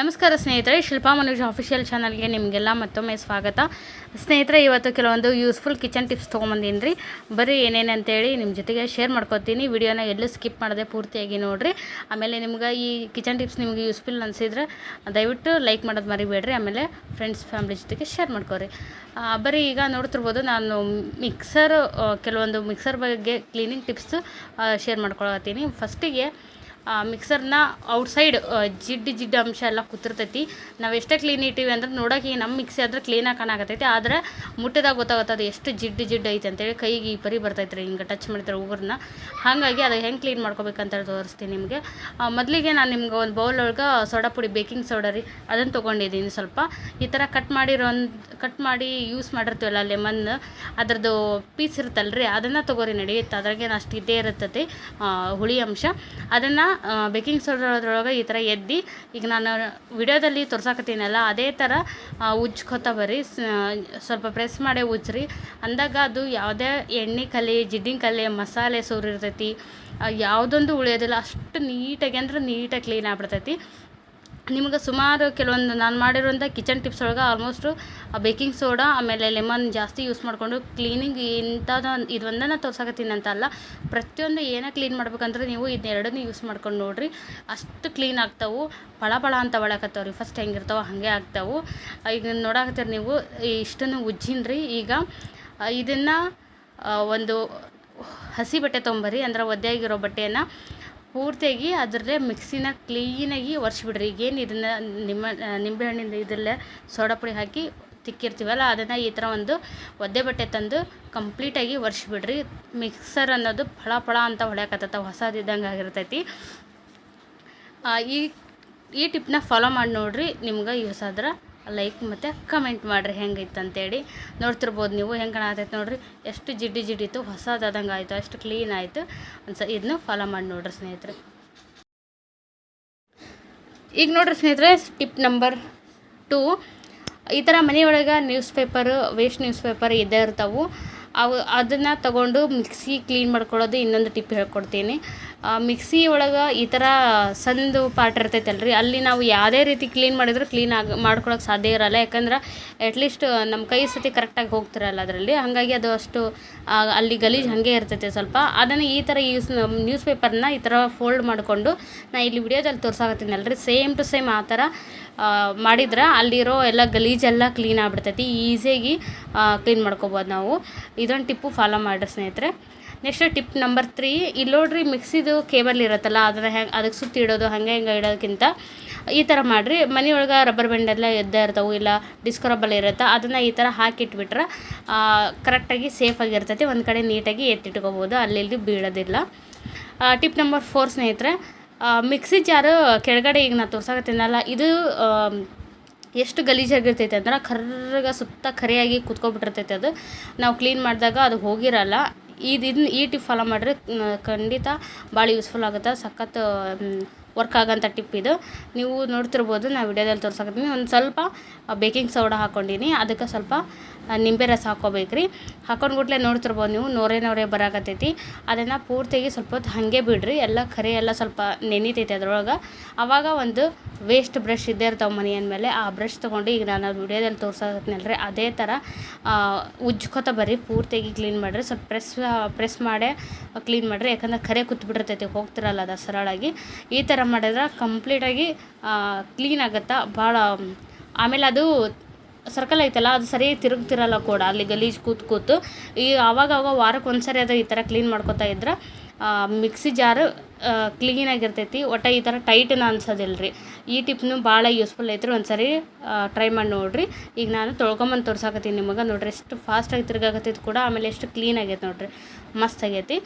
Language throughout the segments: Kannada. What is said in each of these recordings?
ನಮಸ್ಕಾರ ಸ್ನೇಹಿತರೆ, ಶಿಲ್ಪಾ ಮನೋಜ್ ಆಫಿಷಿಯಲ್ ಚಾನಲ್ಗೆ ನಿಮಗೆಲ್ಲ ಮತ್ತೊಮ್ಮೆ ಸ್ವಾಗತ. ಸ್ನೇಹಿತರೆ, ಇವತ್ತು ಕೆಲವೊಂದು ಯೂಸ್ಫುಲ್ ಕಿಚನ್ ಟಿಪ್ಸ್ ತೊಗೊಂಬಂದೀನಿ ರೀ ಬರೀ ಏನೇನು ಅಂತೇಳಿ ನಿಮ್ಮ ಜೊತೆಗೆ ಶೇರ್ ಮಾಡ್ಕೊತೀನಿ. ವಿಡಿಯೋನ ಎಲ್ಲೂ ಸ್ಕಿಪ್ ಮಾಡದೆ ಪೂರ್ತಿಯಾಗಿ ನೋಡಿರಿ. ಆಮೇಲೆ ನಿಮ್ಗೆ ಈ ಕಿಚನ್ ಟಿಪ್ಸ್ ನಿಮಗೆ ಯೂಸ್ಫುಲ್ ಅನಿಸಿದ್ರೆ ದಯವಿಟ್ಟು ಲೈಕ್ ಮಾಡೋದು ಮರಿಬೇಡ್ರಿ. ಆಮೇಲೆ ಫ್ರೆಂಡ್ಸ್ ಫ್ಯಾಮ್ಲಿ ಜೊತೆಗೆ ಶೇರ್ ಮಾಡ್ಕೊರಿ. ಬರೀ ಈಗ ನೋಡ್ತಿರ್ಬೋದು ನಾನು ಮಿಕ್ಸರ್ ಕೆಲವೊಂದು ಮಿಕ್ಸರ್ ಬಗ್ಗೆ ಕ್ಲೀನಿಂಗ್ ಟಿಪ್ಸ್ ಶೇರ್ ಮಾಡ್ಕೊಳತ್ತೀನಿ. ಫಸ್ಟಿಗೆ ಮಿಕ್ಸರ್ನ ಔಟ್ಸೈಡ್ ಜಿಡ್ಡು ಜಿಡ್ಡು ಅಂಶ ಎಲ್ಲ ಕೂತಿರ್ತೈತಿ. ನಾವು ಎಷ್ಟೇ ಕ್ಲೀನ್ ಇಟ್ಟೀವಿ ಅಂದ್ರೆ ನೋಡೋಕೆ ನಮ್ಮ ಮಿಕ್ಸಿ ಆದ್ರೆ ಕ್ಲೀನಾಗಿ ಕಾಣಾಕತ್ತೈತಿ. ಆದರೆ ಮುಟ್ಟಿದಾಗ ಗೊತ್ತಾಗುತ್ತೆ ಅದು ಎಷ್ಟು ಜಿಡ್ಡು ಜಿಡ್ಡು ಐತೆ ಅಂತೇಳಿ ಕೈಗೆ ಈ ಪರಿ ಬರ್ತೈತೆ ರೀ ಹಿಂಗೆ ಟಚ್ ಮಾಡಿದ್ರೆ ಉಗುರನ್ನ ಹಾಗಾಗಿ ಅದು ಹೆಂಗೆ ಕ್ಲೀನ್ ಮಾಡ್ಕೋಬೇಕಂತೇಳಿ ತೋರಿಸ್ತೀನಿ ನಿಮಗೆ. ಮೊದಲಿಗೆ ನಾನು ನಿಮ್ಗೆ ಒಂದು ಬೌಲ್ ಒಳಗೆ ಸೋಡಾ ಪುಡಿ ಬೇಕಿಂಗ್ ಸೋಡಾ ರೀ ಅದನ್ನು ತೊಗೊಂಡಿದ್ದೀನಿ ಸ್ವಲ್ಪ. ಈ ಥರ ಕಟ್ ಮಾಡಿರೋ ಕಟ್ ಮಾಡಿ ಯೂಸ್ ಮಾಡಿರ್ತೀವಲ್ಲ ಲೆಮನ್ ಅದ್ರದ್ದು ಪೀಸ್ ಇರುತ್ತಲ್ಲ ರೀ ಅದನ್ನು ತೊಗೋರಿ ನಡೆಯುತ್ತೆ ಅದ್ರಾಗೇನು ಅಷ್ಟು ಇದ್ದೇ ಇರುತ್ತೈತಿ ಹುಳಿ ಅಂಶ. ಅದನ್ನು ಬೇಕಿಂಗ್ ಸೋಡಾದ್ರೊಳಗೆ ಈ ಥರ ಎದ್ದು, ಈಗ ನಾನು ವಿಡಿಯೋದಲ್ಲಿ ತೋರ್ಸಾಕತ್ತೀನಲ್ಲ, ಅದೇ ಥರ ಉಜ್ಕೊತ ಬರ್ರಿ. ಸ್ವಲ್ಪ ಪ್ರೆಸ್ ಮಾಡಿ ಉಜ್ರಿ. ಅಂದಾಗ ಅದು ಯಾವುದೇ ಎಣ್ಣೆ ಕಲೆ, ಜಿಡ್ಡಿನ ಕಲೆ, ಮಸಾಲೆ ಸೋರಿರ್ತೈತಿ ಯಾವುದೊಂದು ಉಳಿಯೋದಿಲ್ಲ. ಅಷ್ಟು ನೀಟಾಗಿ ಅಂದ್ರೆ ನೀಟಾಗಿ ಕ್ಲೀನ್ ಆಗ್ಬಿಡ್ತೈತಿ. ನಿಮ್ಗೆ ಸುಮಾರು ಕೆಲವೊಂದು ನಾನು ಮಾಡಿರುವಂಥ ಕಿಚನ್ ಟಿಪ್ಸ್ ಒಳಗೆ ಆಲ್ಮೋಸ್ಟು ಬೇಕಿಂಗ್ ಸೋಡಾ, ಆಮೇಲೆ ಲೆಮನ್ ಜಾಸ್ತಿ ಯೂಸ್ ಮಾಡಿಕೊಂಡು ಕ್ಲೀನಿಂಗ್ ಇಂಥದ್ದು ಇದು ಒಂದನ್ನು ಅಂತ ಅಲ್ಲ. ಪ್ರತಿಯೊಂದು ಏನೇ ಕ್ಲೀನ್ ಮಾಡ್ಬೇಕಂದ್ರೆ ನೀವು ಇದನ್ನೆರಡನ್ನೂ ಯೂಸ್ ಮಾಡ್ಕೊಂಡು ನೋಡ್ರಿ. ಅಷ್ಟು ಕ್ಲೀನ್ ಆಗ್ತಾವು. ಪಳ ಪಳ ಅಂತ ಒಳಕತ್ತವ್ರಿ. ಫಸ್ಟ್ ಹೆಂಗಿರ್ತಾವೆ ಹಾಗೆ ಆಗ್ತಾವು. ಈಗ ನೋಡಾಕತ್ತೀರಿ ನೀವು, ಇಷ್ಟನ್ನು ಉಜ್ಜಿನ್ರಿ. ಈಗ ಇದನ್ನು ಒಂದು ಹಸಿ ಬಟ್ಟೆ ತೊಂಬರಿ, ಅಂದ್ರೆ ಒದ್ದೆಯಾಗಿರೋ ಬಟ್ಟೆಯನ್ನು ಪೂರ್ತಿಯಾಗಿ ಅದರಲ್ಲೇ ಮಿಕ್ಸಿನ ಕ್ಲೀನಾಗಿ ಒರೆಸ್ಬಿಡ್ರಿ. ಈಗೇನು ಇದನ್ನು ನಿಮ್ಮ ನಿಂಬೆಹಣ್ಣಿಂದ ಇದರಲ್ಲೇ ಸೋಡಾ ಪುಡಿ ಹಾಕಿ ತಿಕ್ಕಿರ್ತೀವಲ್ಲ, ಅದನ್ನು ಈ ಥರ ಒಂದು ಒದ್ದೆ ಬಟ್ಟೆ ತಂದು ಕಂಪ್ಲೀಟಾಗಿ ಒರೆಸ್ಬಿಡ್ರಿ. ಮಿಕ್ಸರ್ ಅನ್ನೋದು ಫಳ ಫಳ ಅಂತ ಹೊಡ್ಯಾಕತ್ತವ ಹೊಸದಿದ್ದಂಗೆ ಆಗಿರ್ತೈತಿ. ಈ ಈ ಟಿಪ್ನ ಫಾಲೋ ಮಾಡಿ ನೋಡಿರಿ, ನಿಮ್ಗೆ ಯೂಸ್ ಆದ್ರೆ ಲೈಕ್ ಮತ್ತು ಕಮೆಂಟ್ ಮಾಡಿರಿ ಹೆಂಗೈತೆ ಅಂತೇಳಿ ನೋಡ್ತಿರ್ಬೋದು ನೀವು ಹೆಂಗೆ ಕಾಣತೈತೆ ನೋಡಿರಿ, ಎಷ್ಟು ಜಿಡ್ಡಿ ಜಿಡ್ಡಿತ್ತು, ಹೊಸದಾದಂಗೆ ಆಯಿತು, ಅಷ್ಟು ಕ್ಲೀನ್ ಆಯಿತು. ಒಂದು ಸ ಇದನ್ನ ಫಾಲೋ ಮಾಡಿ ನೋಡ್ರಿ ಸ್ನೇಹಿತರೆ. ಈಗ ನೋಡ್ರಿ ಸ್ನೇಹಿತರೆ ಟಿಪ್ ನಂಬರ್ ಟೂ ಈ ಥರ ಮನೆಯೊಳಗೆ news paper waste news paper ಇದ್ದೇ ಇರ್ತಾವೆ. ಅವು ಅದನ್ನು ತಗೊಂಡು ಮಿಕ್ಸಿ ಕ್ಲೀನ್ ಮಾಡ್ಕೊಳ್ಳೋದು ಇನ್ನೊಂದು ಟಿಪ್ ಹೇಳ್ಕೊಡ್ತೀನಿ. ಮಿಕ್ಸಿ ಒಳಗೆ ಈ ಥರ ಸಂದು ಪಾರ್ಟ್ ರೀ ಅಲ್ಲಿ ನಾವು ಯಾವುದೇ ರೀತಿ ಕ್ಲೀನ್ ಮಾಡಿದರೂ ಕ್ಲೀನ್ ಆಗಿ ಮಾಡ್ಕೊಳಕ್ಕೆ ಸಾಧ್ಯ ಇರಲ್ಲ. ಯಾಕಂದ್ರೆ ಅಟ್ಲೀಸ್ಟ್ ನಮ್ಮ ಕೈ ಸತಿ ಕರೆಕ್ಟಾಗಿ ಹೋಗ್ತಿರಲ್ಲ ಅದರಲ್ಲಿ. ಹಾಗಾಗಿ ಅದು ಅಷ್ಟು ಅಲ್ಲಿ ಗಲೀಜು ಹಾಗೆ ಇರ್ತೈತೆ ಸ್ವಲ್ಪ. ಅದನ್ನು ಈ ಥರ ಯೂಸ್ ನ್ಯೂಸ್ ಪೇಪರ್ನ ಈ ಥರ ಫೋಲ್ಡ್ ಮಾಡಿಕೊಂಡು ನಾ ಇಲ್ಲಿ ವಿಡಿಯೋದಲ್ಲಿ ತೋರ್ಸಾಕತ್ತೀನಲ್ರಿ. ಸೇಮ್ ಟು ಸೇಮ್ ಆ ಥರ ಮಾಡಿದ್ರೆ ಅಲ್ಲಿರೋ ಎಲ್ಲ ಗಲೀಜೆಲ್ಲ ಕ್ಲೀನ್ ಆಗಿಬಿಡ್ತೈತಿ. ಈಸಿಯಾಗಿ ಕ್ಲೀನ್ ಮಾಡ್ಕೊಬೋದು ನಾವು. ಇದೊಂದು ಟಿಪ್ಪು ಫಾಲೋ ಮಾಡಿರಿ ಸ್ನೇಹಿತರೆ. ನೆಕ್ಸ್ಟ್ ಟಿಪ್ ನಂಬರ್ ತ್ರೀ, ಇಲ್ಲಿ ನೋಡ್ರಿ ಮಿಕ್ಸಿದು ಕೇಬಲ್ ಇರುತ್ತಲ್ಲ, ಅದನ್ನು ಹೆಂಗೆ ಅದಕ್ಕೆ ಸುತ್ತಿ ಇಡೋದು, ಹಾಗೆ ಹಿಂಗೆ ಇಡೋದಕ್ಕಿಂತ ಈ ಥರ ಮಾಡಿರಿ. ಮನೆಯೊಳಗೆ ರಬ್ಬರ್ ಬ್ಯಾಂಡೆಲ್ಲ ಎದ್ದೇ ಇರ್ತಾವೆ, ಇಲ್ಲ ಡಿಸ್ಕೋ ರಬ್ಬಲ್ ಇರುತ್ತೆ, ಅದನ್ನು ಈ ಥರ ಹಾಕಿಟ್ಬಿಟ್ರೆ ಕರೆಕ್ಟಾಗಿ ಸೇಫಾಗಿರ್ತೈತಿ ಒಂದು ಕಡೆ ನೀಟಾಗಿ ಎತ್ತಿಟ್ಕೋಬೋದು, ಅಲ್ಲಿ ಬೀಳೋದಿಲ್ಲ. ಟಿಪ್ ನಂಬರ್ ಫೋರ್ ಸ್ನೇಹಿತರೆ ಮಿಕ್ಸಿ ಜಾರು ಕೆಳಗಡೆ ಈಗ ನಾನು ತೋರ್ಸಕತ್ತೀನಲ್ಲ, ಇದು ಎಷ್ಟು ಗಲೀಜಾಗಿರ್ತೈತೆ ಅಂದ್ರೆ ಕರ್ರಗ ಸುತ್ತ ಕರಿಯಾಗಿ ಕುತ್ಕೊಬಿಟ್ಟಿರ್ತೈತೆ ಅದು. ನಾವು ಕ್ಲೀನ್ ಮಾಡಿದಾಗ ಅದು ಹೋಗಿರಲ್ಲ. ಇದು ಇದನ್ನ ಈ ಟಿಪ್ ಫಾಲೋ ಮಾಡಿದ್ರೆ ಖಂಡಿತ ಭಾಳ ಯೂಸ್ಫುಲ್ ಆಗುತ್ತೆ. ಸಖತ್ತು ವರ್ಕ್ ಆಗೋಂಥ ಟಿಪ್ ಇದು. ನೀವು ನೋಡ್ತಿರ್ಬೋದು ನಾನು ವಿಡಿಯೋದಲ್ಲಿ ತೋರ್ಸಕತ್ತೀನಿ. ಒಂದು ಸ್ವಲ್ಪ ಬೇಕಿಂಗ್ ಸೋಡಾ ಹಾಕ್ಕೊಂಡೀನಿ ಅದಕ್ಕೆ ಸ್ವಲ್ಪ ನಿಂಬೆ ರಸ ಹಾಕೋಬೇಕ್ರಿ ಹಾಕೊಂಡು ಕೂಡಲೇ ನೋಡ್ತಿರ್ಬೋದು ನೀವು, ನೋರೆ ನೋರೆ ಬರಾಕತ್ತೈತಿ. ಅದನ್ನು ಪೂರ್ತಿಯಾಗಿ ಸ್ವಲ್ಪ ಹೊತ್ತು ಹಾಗೆ ಬಿಡ್ರಿ. ಎಲ್ಲ ಕರೆ ಎಲ್ಲ ಸ್ವಲ್ಪ ನೆನೀತೈತಿ ಅದ್ರೊಳಗೆ. ಆವಾಗ ಒಂದು ವೇಸ್ಟ್ ಬ್ರಷ್ ಇದ್ದೇ ಇರ್ತಾವೆ ಮನೆ ಅಂದಮೇಲೆ ಆ ಬ್ರಷ್ ತೊಗೊಂಡು ಈಗ ನಾನು ವಿಡಿಯೋದಲ್ಲಿ ತೋರ್ಸಕತ್ನಲ್ರಿ. ಅದೇ ಥರ ಉಜ್ಕೋತ ಬರ್ರಿ. ಪೂರ್ತಿಯಾಗಿ ಕ್ಲೀನ್ ಮಾಡಿರಿ. ಸ್ವಲ್ಪ ಪ್ರೆಸ್ ಪ್ರೆಸ್ ಮಾಡೇ ಕ್ಲೀನ್ ಮಾಡಿರಿ. ಯಾಕಂದ್ರೆ ಕರೆ ಕೂತ್ಬಿಟ್ಟಿರ್ತೈತಿ ಹೋಗ್ತಿರಲ್ಲ ಅದು ಸರಳಾಗಿ. ಈ ಥರ ಮಾಡಿದ್ರೆ ಕಂಪ್ಲೀಟಾಗಿ ಕ್ಲೀನ್ ಆಗುತ್ತಾ? ಭಾಳ ಆಮೇಲೆ ಅದು ಸರ್ಕಲ್ ಐತಲ್ಲ, ಅದು ಸರಿ ತಿರುಗ್ತಿರಲ್ಲ ಕೂಡ, ಅಲ್ಲಿ ಗಲೀಜು ಕೂತ್ ಕೂತು. ಈ ಆವಾಗ ಆವಾಗ ವಾರಕ್ಕೆ ಒಂದ್ಸರಿ ಅದು ಈ ಥರ ಕ್ಲೀನ್ ಮಾಡ್ಕೊತಾ ಇದ್ರೆ ಮಿಕ್ಸಿ ಜಾರು ಕ್ಲೀನಾಗಿರ್ತೈತಿ ಒಟ್ಟು ಈ ಥರ ಟೈಟನ ಅನ್ಸೋದಿಲ್ಲ ರೀ ಈ ಟಿಪ್ನು ಭಾಳ ಯೂಸ್ಫುಲ್ ಐತ್ರಿ. ಒಂದು ಸರಿ ಟ್ರೈ ಮಾಡಿ ನೋಡಿರಿ. ಈಗ ನಾನು ತೊಳ್ಕೊಂಬಂದು ತೋರ್ಸಾಕತ್ತೀನಿ ನಿಮಗೆ. ನೋಡ್ರಿ, ಎಷ್ಟು ಫಾಸ್ಟಾಗಿ ತಿರ್ಗಾಕತ್ತೈತಿ ಕೂಡ. ಆಮೇಲೆ ಎಷ್ಟು ಕ್ಲೀನ್ ಆಗೈತೆ ನೋಡ್ರಿ. ಮಸ್ತ್ ಆಗೈತಿ.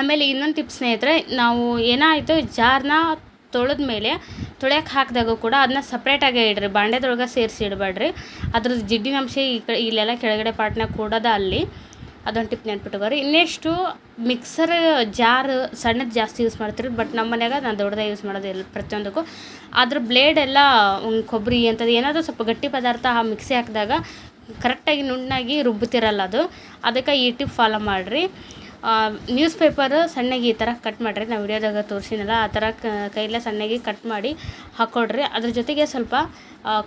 ಆಮೇಲೆ ಇನ್ನೊಂದು ಟಿಪ್ ಸ್ನೇಹಿತರೆ, ನಾವು ಏನಾಯಿತು, ಜಾರ್ನ ತೊಳೆದ ಮೇಲೆ ತೊಳೆಯೋಕೆ ಹಾಕಿದಾಗ ಕೂಡ ಅದನ್ನ ಸಪ್ರೇಟಾಗೇ ಇಡ್ರಿ. ಬಾಂಡೆದೊಳಗೆ ಸೇರಿಸಿ ಇಡಬೇಡ್ರಿ. ಅದ್ರದ್ದು ಜಿಡ್ಡಿನ ಅಂಶ ಈ ಕಡೆ, ಇಲ್ಲೆಲ್ಲ ಕೆಳಗಡೆ ಪಾರ್ಟ್ನಾಗ ಕೂಡದ ಅಲ್ಲಿ. ಅದೊಂದು ಟಿಪ್ ನೆನ್ಪಿಟ್ಕೋರಿ. ಇನ್ನೆಷ್ಟು ಮಿಕ್ಸರ್ ಜಾರ್ ಸಣ್ಣದು ಜಾಸ್ತಿ ಯೂಸ್ ಮಾಡ್ತೀರಿ ಬಟ್ ನಮ್ಮ ಮನ್ಯಾಗ ನಾನು ದೊಡ್ಡದಾಗಿ ಯೂಸ್ ಮಾಡೋದಿಲ್ಲ ಪ್ರತಿಯೊಂದಕ್ಕೂ. ಅದ್ರ ಬ್ಲೇಡ್ ಎಲ್ಲ ಒಂದು ಕೊಬ್ಬರಿ ಅಂಥದ್ದು ಏನಾದರೂ ಸ್ವಲ್ಪ ಗಟ್ಟಿ ಪದಾರ್ಥ ಆ ಮಿಕ್ಸಿ ಹಾಕಿದಾಗ ಕರೆಕ್ಟಾಗಿ ನುಣ್ಣಾಗಿ ರುಬ್ಬುತ್ತಿರಲ್ಲ ಅದು. ಅದಕ್ಕೆ ಈ ಟಿಪ್ ಫಾಲೋ ಮಾಡಿರಿ. ನ್ಯೂಸ್ ಪೇಪರ್ ಸಣ್ಣಗೆ ಈ ಥರ ಕಟ್ ಮಾಡಿರಿ. ನಾವು ವಿಡಿಯೋದಾಗ ತೋರಿಸಿನಲ್ಲ, ಆ ಥರ ಕೈಲೇ ಸಣ್ಣಗೆ ಕಟ್ ಮಾಡಿ ಹಾಕ್ಕೊಡ್ರಿ ಅದ್ರ ಜೊತೆಗೆ ಸ್ವಲ್ಪ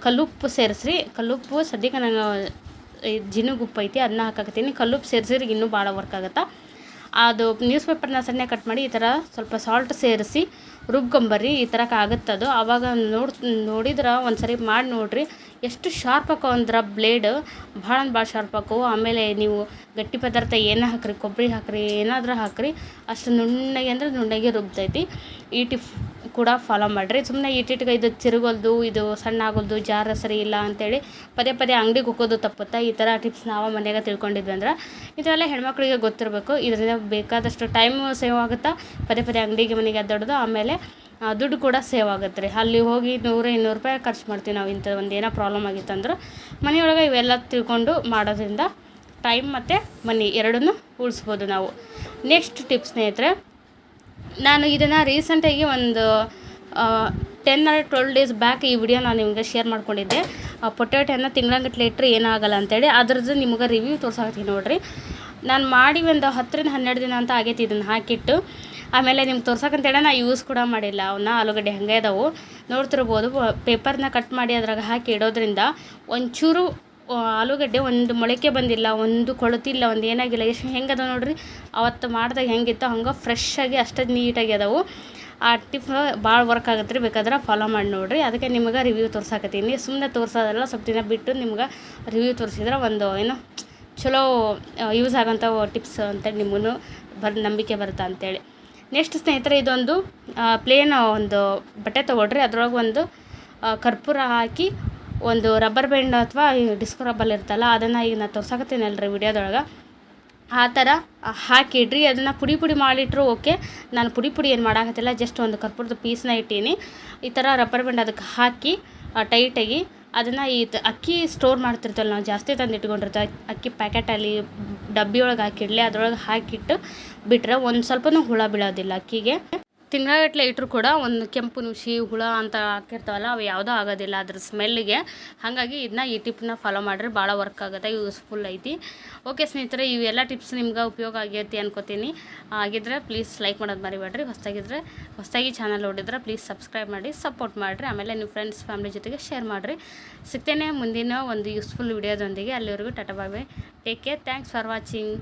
ಕಲ್ಲುಪ್ಪು ಸೇರಿಸ್ರಿ. ಕಲ್ಲುಪ್ಪು ಸದ್ಯಕ್ಕೆ ನಾನು ಜಿನುಗುಪ್ಪು ಐತಿ ಅದನ್ನ ಹಾಕಾಕತ್ತೀನಿ. ಕಲ್ಲುಪ್ಪು ಸೇರಿಸಿದ್ರೆ ಇನ್ನೂ ಭಾಳ ವರ್ಕ್ ಆಗುತ್ತೆ? ಅದು ನ್ಯೂಸ್ ಪೇಪರ್ನ ಸಣ್ಣ ಕಟ್ ಮಾಡಿ ಈ ಥರ ಸ್ವಲ್ಪ ಸಾಲ್ಟ್ ಸೇರಿಸಿ ರುಬ್ಕೊಂಬರ್ರಿ, ಈ ಥರ ಆಗುತ್ತದು ಆವಾಗ ನೋಡಿ, ನೋಡಿದ್ರೆ ಒಂದು ಸರಿ ಮಾಡಿ ನೋಡಿರಿ. ಎಷ್ಟು ಶಾರ್ಪ್ ಆಕೋ ಅಂದ್ರೆ ಬ್ಲೇಡ್ ಭಾಳ ಭಾಳ ಶಾರ್ಪ್ ಆಕವು ಆಮೇಲೆ ನೀವು ಗಟ್ಟಿ ಪದಾರ್ಥ ಏನೇ ಹಾಕ್ರಿ ಕೊಬ್ಬರಿ ಹಾಕ್ರಿ, ಏನಾದರೂ ಹಾಕ್ರಿ, ಅಷ್ಟು ನುಣ್ಣಗೆ ಅಂದರೆ ನುಣ್ಣಗೆ ರುಬ್ತೈತಿ. ಈ ಟಿಪ್ ಕೂಡ ಫಾಲೋ ಮಾಡಿರಿ. ಸುಮ್ಮನೆ ಇಟ್ಟಿಟ್ಗೆ ಇದು ತಿರುಗೋಲ್ದು ಇದು ಸಣ್ಣ ಆಗೋಲ್ದು ಜಾರ ಸರಿ ಇಲ್ಲ ಅಂತೇಳಿ ಪದೇ ಪದೇ ಅಂಗಡಿಗೆ ಹೋಗೋದು ತಪ್ಪುತ್ತಾ? ಈ ಥರ ಟಿಪ್ಸ್ ನಾವು ಮನೆಯಾಗ ತಿಳ್ಕೊಂಡಿದ್ವಿ ಅಂದ್ರೆ ಇದೆಲ್ಲ ಹೆಣ್ಮಕ್ಳಿಗೆ ಗೊತ್ತಿರಬೇಕು. ಇದರಿಂದ ಬೇಕಾದಷ್ಟು ಟೈಮ್ ಸೇವ್ ಆಗುತ್ತಾ? ಪದೇ ಪದೇ ಅಂಗಡಿಗೆ ಮನೆಗೆ ಅದ್ದಾಡೋದು ಆಮೇಲೆ ದುಡ್ಡು ಕೂಡ ಸೇವ್ ಆಗುತ್ತೆ ರೀ. ಅಲ್ಲಿ ಹೋಗಿ ನೂರು, ಇನ್ನೂರು ರೂಪಾಯಿ ಖರ್ಚು ಮಾಡ್ತೀವಿ ನಾವು ಇಂಥ ಒಂದು ಏನೋ ಪ್ರಾಬ್ಲಮ್ ಆಗಿತ್ತಂದ್ರೆ ಮನೆಯೊಳಗೆ ಇವೆಲ್ಲ ತಿಳ್ಕೊಂಡು ಮಾಡೋದ್ರಿಂದ ಟೈಮ್ ಮತ್ತು ಮನಿ ಎರಡನ್ನೂ ಉಳಿಸ್ಬೋದು ನಾವು. ನೆಕ್ಸ್ಟ್ ಟಿಪ್ ಸ್ನೇಹಿತರೆ, ನಾನು ಇದನ್ನು ರೀಸೆಂಟಾಗಿ ಒಂದು ten or twelve days back ಈ ವಿಡಿಯೋ ನಾನು ನಿಮಗೆ ಶೇರ್ ಮಾಡ್ಕೊಂಡಿದ್ದೆ. ಪೊಟ್ಯಾಟೋನ ತಿಂಗಳಂಗಟ್ಲೆ ಇಟ್ಟರೆ ಏನಾಗಲ್ಲ ಅಂತೇಳಿ. ಅದ್ರದ್ದು ನಿಮಗೆ ರಿವ್ಯೂ ತೋರ್ಸಾಕತ್ತೀನಿ ನೋಡಿರಿ. ನಾನು ಮಾಡಿ ಒಂದು ಹತ್ತರಿಂದ ಹನ್ನೆರಡು ದಿನ ಅಂತ ಆಗೈತಿ ಇದನ್ನು ಹಾಕಿಟ್ಟು. ಆಮೇಲೆ ನಿಮ್ಗೆ ತೋರ್ಸಕ್ಕಂತೇಳಿ ನಾ ಯೂಸ್ ಕೂಡ ಮಾಡಿಲ್ಲ. ಅವನ್ನ ಆಲೂಗಡ್ಡೆ ಹಂಗೆ ಇದಾವು ನೋಡ್ತಿರ್ಬೋದು ಪೇಪರ್ನ ಕಟ್ ಮಾಡಿ ಅದ್ರಾಗ ಹಾಕಿ ಇಡೋದ್ರಿಂದ ಒಂಚೂರು ಆಲೂಗಡ್ಡೆ ಒಂದು ಮೊಳಕೆ ಬಂದಿಲ್ಲ, ಒಂದು ಕೊಳತಿಲ್ಲ, ಒಂದು ಏನಾಗಿಲ್ಲ. ಎಷ್ಟು ಹೆಂಗದ ನೋಡ್ರಿ? ಅವತ್ತು ಮಾಡಿದಾಗ ಹೆಂಗಿತ್ತು ಹಂಗೆ ಫ್ರೆಶ್ ಆಗಿ ಅಷ್ಟು ನೀಟಾಗಿ ಅದಾವು. ಆ ಟಿಪ್ ಭಾಳ ವರ್ಕ್ ಆಗುತ್ತೆ ರೀ ಬೇಕಾದ್ರೆ ಫಾಲೋ ಮಾಡಿ ನೋಡಿರಿ. ಅದಕ್ಕೆ ನಿಮಗೆ ರಿವ್ಯೂ ತೋರ್ಸಾಕತ್ತೀನಿ. ಸುಮ್ಮನೆ ತೋರ್ಸೋದಲ್ಲ, ಸ್ವಲ್ಪ ದಿನ ಬಿಟ್ಟು ನಿಮ್ಗೆ ರಿವ್ಯೂ ತೋರಿಸಿದ್ರೆ ಒಂದು ಏನು ಚಲೋ ಯೂಸ್ ಆಗೋಂಥ ಟಿಪ್ಸ್ ಅಂತೇಳಿ ನಿಮಗೂ ಬರ್, ನಂಬಿಕೆ ಬರುತ್ತೆ ಅಂತೇಳಿ. ನೆಕ್ಸ್ಟ್ ಸ್ನೇಹಿತರೆ, ಇದೊಂದು ಪ್ಲೇನ್ ಒಂದು ಬಟ್ಟೆ ತೊಗೊಳ್ರಿ. ಅದ್ರೊಳಗೆ ಒಂದು ಕರ್ಪೂರ ಹಾಕಿ, ಒಂದು ರಬ್ಬರ್ ಬ್ಯಾಂಡ್ ಅಥವಾ ಡಿಸ್ಕೋ ರಬ್ಬಲ್ ಇರ್ತಲ್ಲ ಅದನ್ನು ಈಗ ನಾನು ತೋರ್ಸಕತ್ತೀನಲ್ರಿ ವಿಡಿಯೋದೊಳಗೆ. ಆ ಥರ ಹಾಕಿಡ್ರಿ. ಅದನ್ನು ಪುಡಿ ಪುಡಿ ಮಾಡಿಟ್ರು ಓಕೆ. ನಾನು ಪುಡಿ ಪುಡಿ ಏನು ಮಾಡೋಕತ್ತಿಲ್ಲ ಜಸ್ಟ್ ಒಂದು ಕರ್ಪೂರದ ಪೀಸ್ನ ಇಟ್ಟೀನಿ. ಈ ಥರ ರಬ್ಬರ್ ಬ್ಯಾಂಡ್ ಅದಕ್ಕೆ ಹಾಕಿ ಟೈಟಾಗಿ ಅದನ್ನು ಈ ಅಕ್ಕಿ ಸ್ಟೋರ್ ಮಾಡ್ತಿರ್ತಲ್ಲ ನಾವು ಜಾಸ್ತಿ ತಂದು ಇಟ್ಕೊಂಡಿರ್ತೀವಿ ಅಕ್ಕಿ ಪ್ಯಾಕೆಟಲ್ಲಿ ಡಬ್ಬಿ ಒಳಗೆ ಅದರೊಳಗೆ ಅದ್ರೊಳಗೆ ಹಾಕಿಟ್ಟು ಬಿಟ್ರೆ ಒಂದು ಸ್ವಲ್ಪನೂ ಹುಳ ಬೀಳೋದಿಲ್ಲ. ಅಕ್ಕಿಗೆ ತಿಂಗಳಗಟ್ಟಲೆ ಇಟ್ಟರು ಕೂಡ ಒಂದು ಕೆಂಪು ನುಸಿ, ಹುಳ ಅಂತ ಹಾಕಿರ್ತಾವಲ್ಲ, ಅವು ಯಾವುದೂ ಆಗೋದಿಲ್ಲ ಅದ್ರ ಸ್ಮೆಲ್ಲಿಗೆ. ಹಾಗಾಗಿ ಇದನ್ನ ಈ ಟಿಪ್ನ ಫಾಲೋ ಮಾಡಿರಿ, ಭಾಳ ವರ್ಕ್ ಆಗುತ್ತೆ ಯೂಸ್ಫುಲ್ ಐತಿ. ಓಕೆ ಸ್ನೇಹಿತರೆ, ಇವೆಲ್ಲ ಟಿಪ್ಸ್ ನಿಮ್ಗೆ ಉಪಯೋಗ ಆಗೈತಿ ಅನ್ಕೋತೀನಿ. ಆಗಿದ್ರೆ ಪ್ಲೀಸ್ ಲೈಕ್ ಮಾಡೋದು ಮರಿಬೇಡ್ರಿ. ಹೊಸ್ದಾಗಿದ್ರೆ, ಹೊಸದಾಗಿ ಚಾನಲ್ ನೋಡಿದ್ರೆ ಪ್ಲೀಸ್ ಸಬ್ಸ್ಕ್ರೈಬ್ ಮಾಡಿ ಸಪೋರ್ಟ್ ಮಾಡಿರಿ. ಆಮೇಲೆ ನಿಮ್ಮ ಫ್ರೆಂಡ್ಸ್ ಫ್ಯಾಮ್ಲಿ ಜೊತೆಗೆ ಶೇರ್ ಮಾಡಿರಿ. ಸಿಗ್ತೇನೆ ಮುಂದಿನ ಒಂದು ಯೂಸ್ಫುಲ್ ವಿಡಿಯೋದೊಂದಿಗೆ ಅಲ್ಲಿವರೆಗೂ tata bye take care thanks for watching